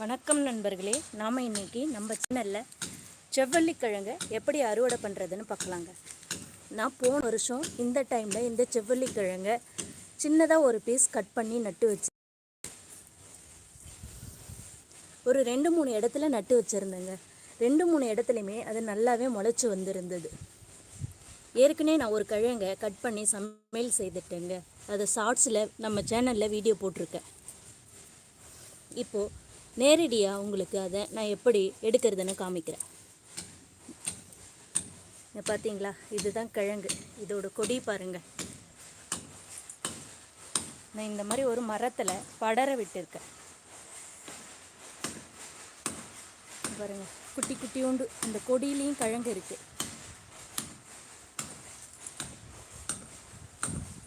வணக்கம் நண்பர்களே நாம் இன்னைக்கு நம்ம சேனலில் செவ்வள்ளிக்கிழங்கை எப்படி அறுவடை பண்ணுறதுன்னு பார்க்கலாங்க. நான் போன வருஷம் இந்த டைமில் இந்த செவ்வள்ளிக்கிழங்கை சின்னதாக ஒரு பீஸ் கட் பண்ணி நட்டு வச்சு ஒரு ரெண்டு மூணு இடத்துல நட்டு வச்சுருந்தேங்க. ரெண்டு மூணு இடத்துலையுமே அது நல்லாவே முளைச்சி வந்திருந்தது. ஏற்கனவே நான் ஒரு கிழங்க கட் பண்ணி சமையல் செய்துட்டேங்க. அதை ஷார்ட்ஸில் நம்ம சேனலில் வீடியோ போட்டிருக்கேன். இப்போது நேரடியாக உங்களுக்கு அதை நான் எப்படி எடுக்கிறதுன்னு காமிக்கிறேன். பார்த்தீங்களா இதுதான் கிழங்கு. இதோட கொடி பாருங்கள் நான் இந்த மாதிரி ஒரு மரத்தில் படர விட்டுருக்கேன். பாருங்கள் குட்டி குட்டி உண்டு. அந்த கொடியிலையும் கிழங்கு இருக்குது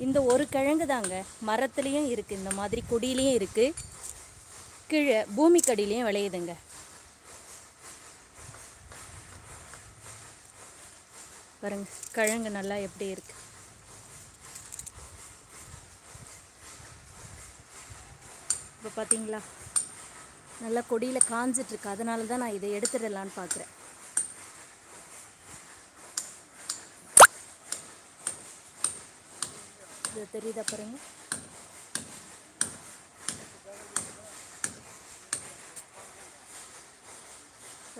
இந்த ஒரு கிழங்கு தாங்க மரத்துலேயும் இருக்குது இந்த மாதிரி கொடியிலையும் இருக்குது கீழே பூமிக்கடியிலையும் விளையுதுங்க. பாருங்க கிழங்கு நல்லா எப்படி இருக்கு. இப்போ பார்த்தீங்களா நல்லா கொடியில் காஞ்சிட்டு இருக்கு அதனால தான் நான் இதை எடுத்துடலான்னு பார்க்குறேன் இது தெரியுதா பாருங்க.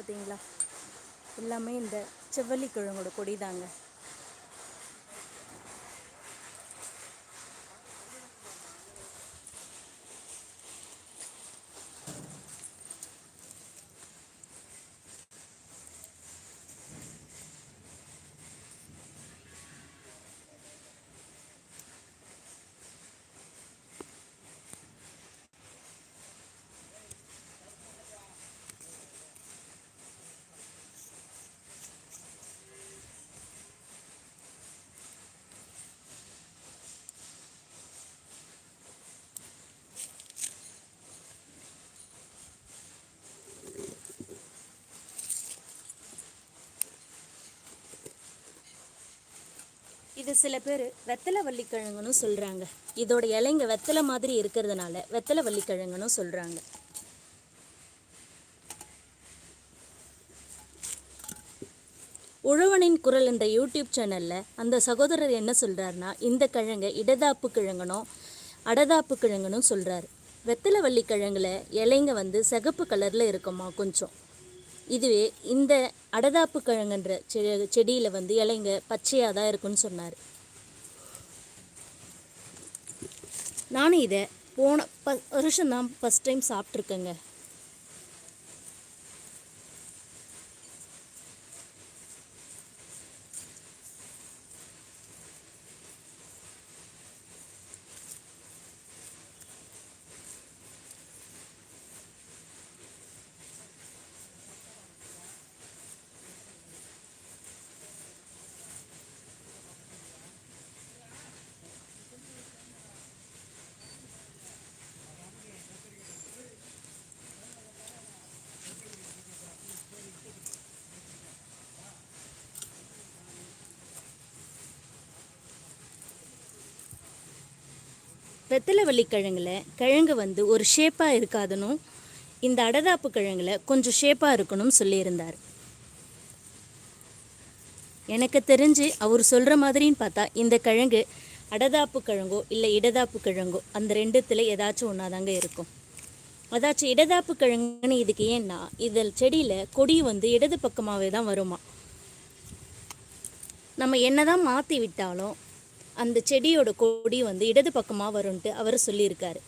பார்த்தீங்களா? எல்லாமே இந்த செவ்வள்ளி கிழங்கோட கொடி தாங்க. இது சில பேர் வெத்தலை வள்ளிக்கிழங்குன்னு சொல்கிறாங்க இதோட இலைங்க வெத்தலை மாதிரி இருக்கிறதுனால வெத்தலை வள்ளிக்கிழங்குன்னு சொல்கிறாங்க உழவனின் குரல் என்ற யூடியூப் சேனலில் அந்த சகோதரர் என்ன சொல்கிறாருன்னா இந்த கிழங்கை இடதாப்பு கிழங்கனும் அடதாப்பு கிழங்கனும் சொல்கிறாரு வெத்தலை வள்ளி கிழங்குல இலைங்க வந்து சிகப்பு கலரில் இருக்குமா கொஞ்சம்? இதுவே இந்த அடதாப்பு கிழங்குன்ற செ செடியில் வந்து இலைங்க பச்சையாக தான் இருக்குன்னு சொன்னார். நானும் இதை போன ப வருஷம் தான் ஃபஸ்ட் டைம் சாப்பிட்ருக்கேங்க வெத்தலை வள்ளிக்கிழங்கில் கிழங்குல கிழங்கு வந்து ஒரு ஷேப்பாக இருக்காதனும் இந்த அடதாப்பு கிழங்குல கொஞ்சம் ஷேப்பாக இருக்கணும்னு சொல்லியிருந்தார். எனக்கு தெரிஞ்சு அவர் சொல்கிற மாதிரின்னு பார்த்தா இந்த கிழங்கு அடதாப்பு கிழங்கோ இல்லை இடதாப்பு கிழங்கோ அந்த ரெண்டுத்தில் ஏதாச்சும் ஒன்றா தாங்க இருக்கும். அதாச்சும் இடதாப்பு கிழங்குன்னு இதுக்கு ஏன்னா இதில் செடியில் கொடி வந்து இடது பக்கமாகவே தான் வருமா? நம்ம என்னதான் மாற்றி விட்டாலும் அந்த செடியோட கொடி வந்து இடது பக்கமாக வரும்ன்ட்டு அவர் சொல்லியிருக்காரு.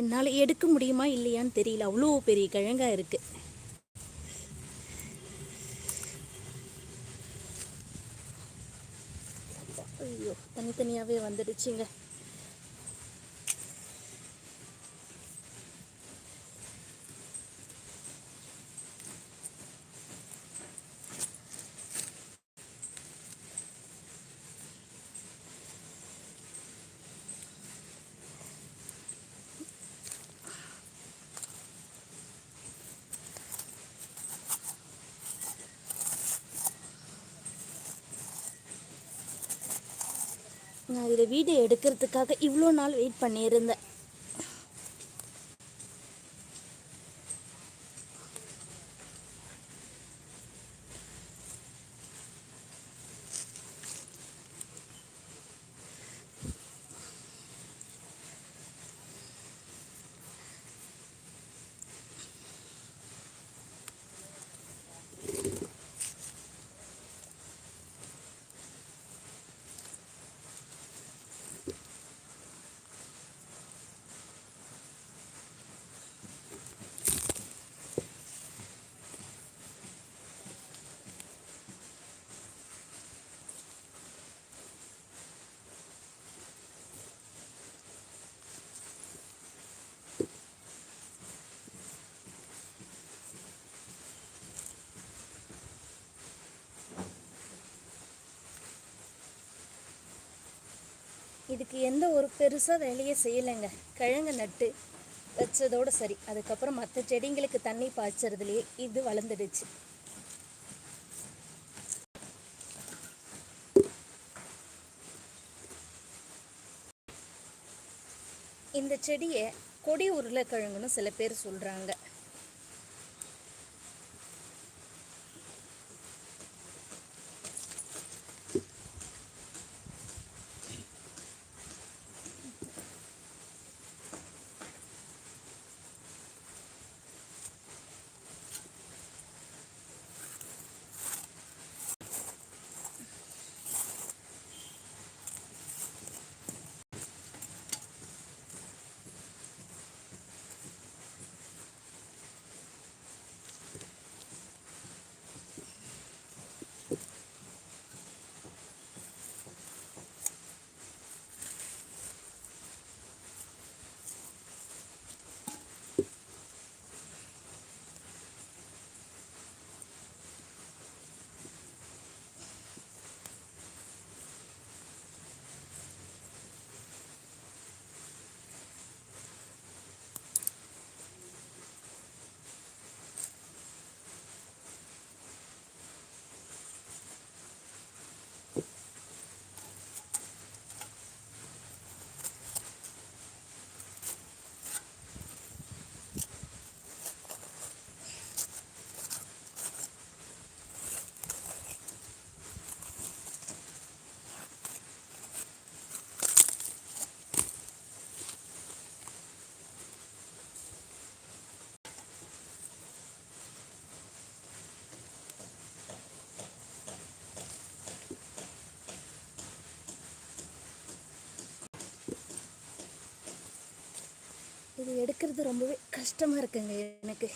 என்னால் எடுக்க முடியுமா இல்லையான்னு தெரியல. அவ்வளோ பெரிய கிழங்காக இருக்கு. ஐயோ தனித்தனியாகவே வந்துடுச்சுங்க. நான் இதை வீடியோ எடுக்கிறதுக்காக இவ்வளோ நாள் வெயிட் பண்ணியிருந்தேன். இதுக்கு எந்த ஒரு பெருசாக வேலையே செய்யலைங்க. கிழங்கு நட்டு வச்சதோட சரி. அதுக்கப்புறம் மற்ற செடிங்களுக்கு தண்ணி பாய்ச்சறதுலேயே இது வளர்ந்துடுச்சு. இந்த செடியை கொடி உருளைக்கிழங்குன்னு சில பேர் சொல்கிறாங்க எடுக்கிறது ரொம்பவே கஷ்டமாக இருக்குங்க எனக்கு.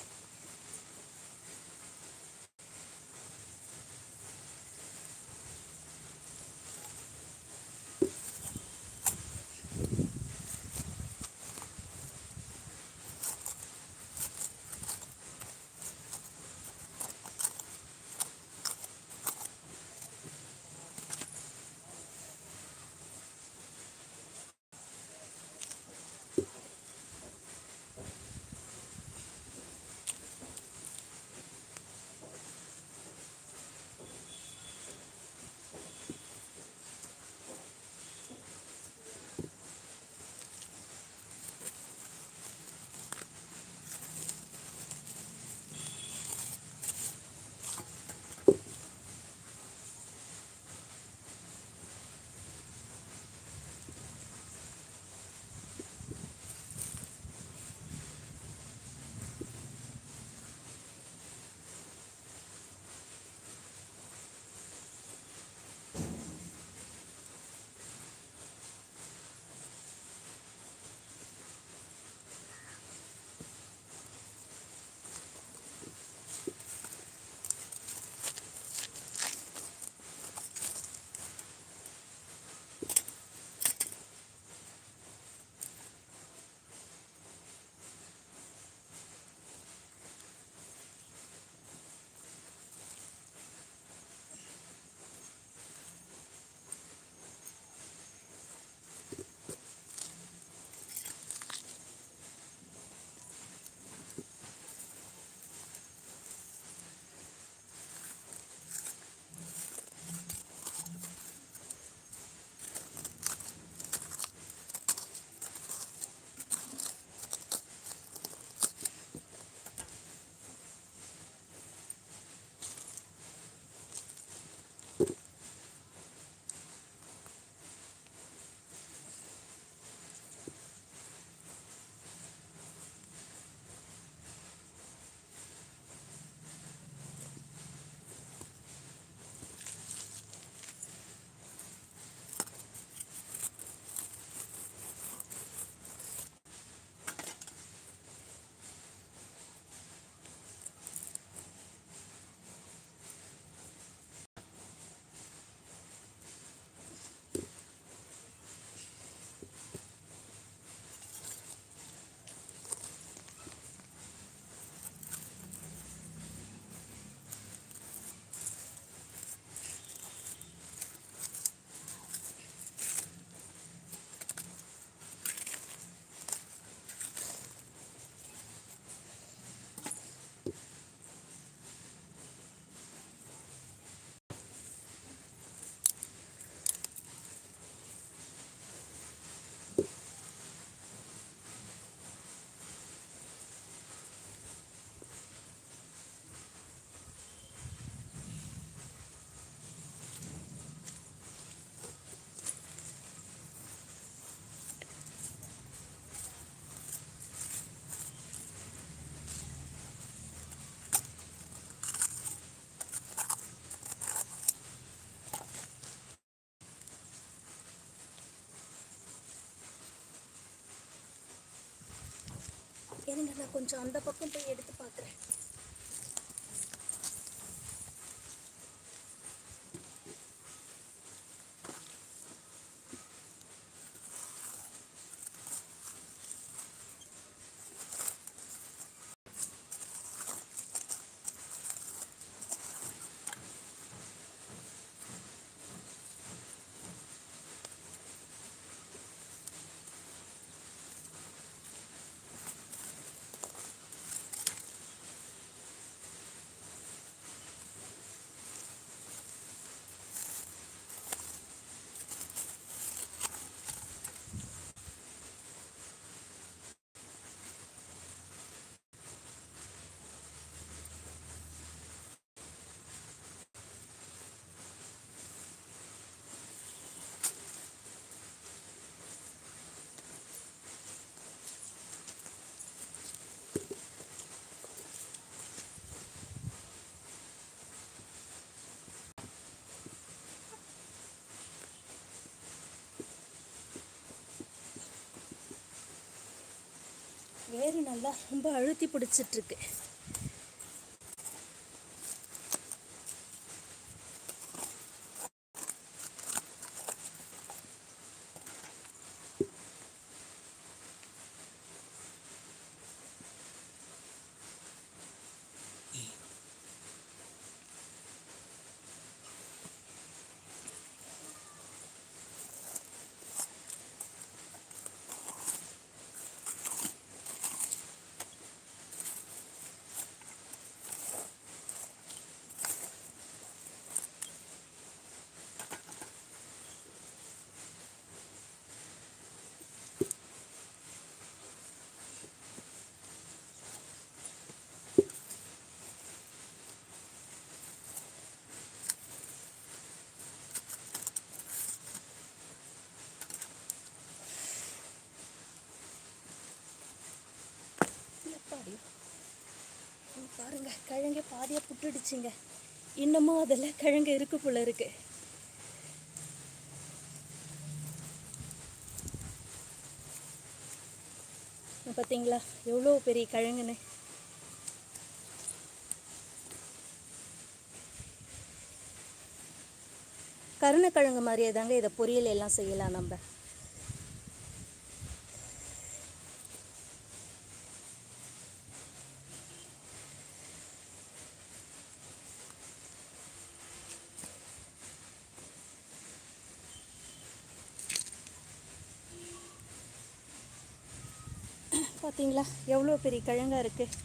இருங்க நான் கொஞ்சம் அந்த பக்கம் போய் எடுத்து பார்க்குறேன். வேறு நல்லா ரொம்ப அழுத்தி பிடிச்சிட்ருக்கு எப்பாடி பாருங்க கிழங்கு பாதியாக புட்டுடுச்சுங்க. இன்னமும் அதில் கிழங்கு இருக்கு போல இருக்கு. பார்த்தீங்களா எவ்வளோ பெரிய கிழங்குன்னு. கருணக்கிழங்கு மாதிரியே தாங்க இதை பொரியல் எல்லாம் செய்யலாம் நம்ம. பார்த்தீங்களா? எவ்வளோ பெரிய கிழங்கா இருக்குது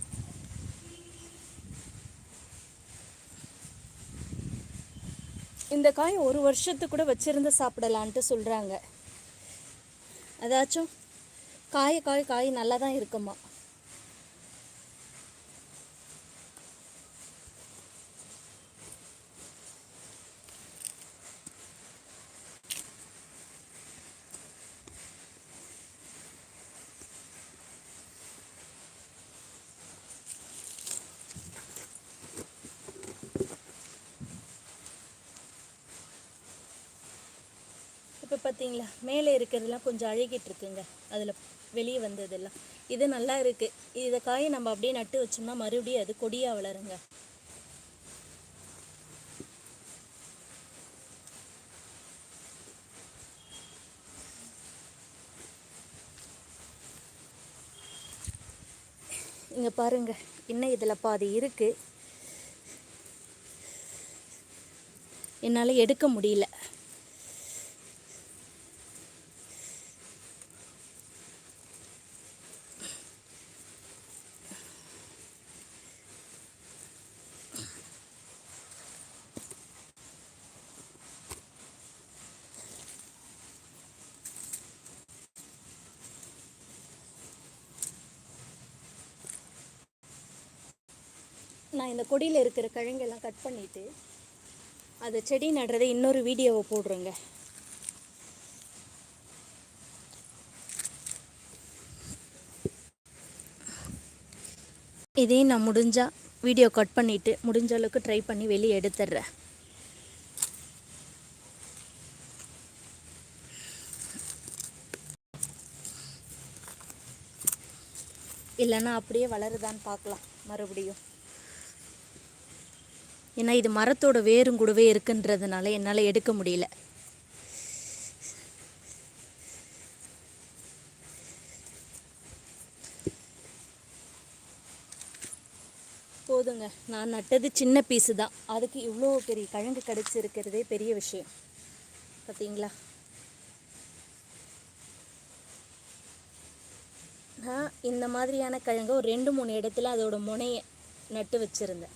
இந்த காய் ஒரு வருஷத்துக்கு கூட வச்சிருந்து சாப்பிடலான்ட்டு சொல்கிறாங்க அதாச்சும் காய காய் காய் நல்லா தான் இருக்குமா? இப்போ பார்த்தீங்களா மேலே இருக்கிறதுலாம் கொஞ்சம் அழுகிட்டு இருக்குங்க. அதில் வெளியே வந்ததெல்லாம். இது நல்லா இருக்கு. இதை காயை நம்ம அப்படியே நட்டு வச்சோம்னா மறுபடியும் அது கொடியாக வளருங்க. இங்கே பாருங்க இன்னும் இதில் பாதி இருக்கு. என்னால் எடுக்க முடியல. நான் இந்த கொடியில் இருக்கிற கிழங்கெல்லாம் கட் பண்ணிவிட்டு அது செடி நடுறதை இன்னொரு வீடியோவை போடுறேங்க. இதையும் நான் முடிஞ்சால் வீடியோ கட் பண்ணிவிட்டு முடிஞ்ச அளவுக்கு ட்ரை பண்ணி வெளியே எடுத்துடுறேன். இல்லைன்னா அப்படியே வளருதான்னு பார்க்கலாம். மறுபடியும். ஏன்னா இது மரத்தோட வேரும் கூடவே இருக்குன்றதுனால என்னால் எடுக்க முடியல. போதுங்க. நான் நட்டது சின்ன பீஸு தான். அதுக்கு இவ்வளோ பெரிய கிழங்கு கிடச்சிருக்கிறதே பெரிய விஷயம். பார்த்தீங்களா நான் இந்த மாதிரியான கிழங்கு ஒரு ரெண்டு மூணு இடத்துல அதோட முனையை நட்டு வச்சுருந்தேன்.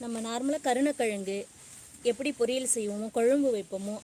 நம்ம நார்மலாக கருணக்கிழங்கு எப்படி பொரியல் செய்வோமோ குழம்பு வைப்போமோ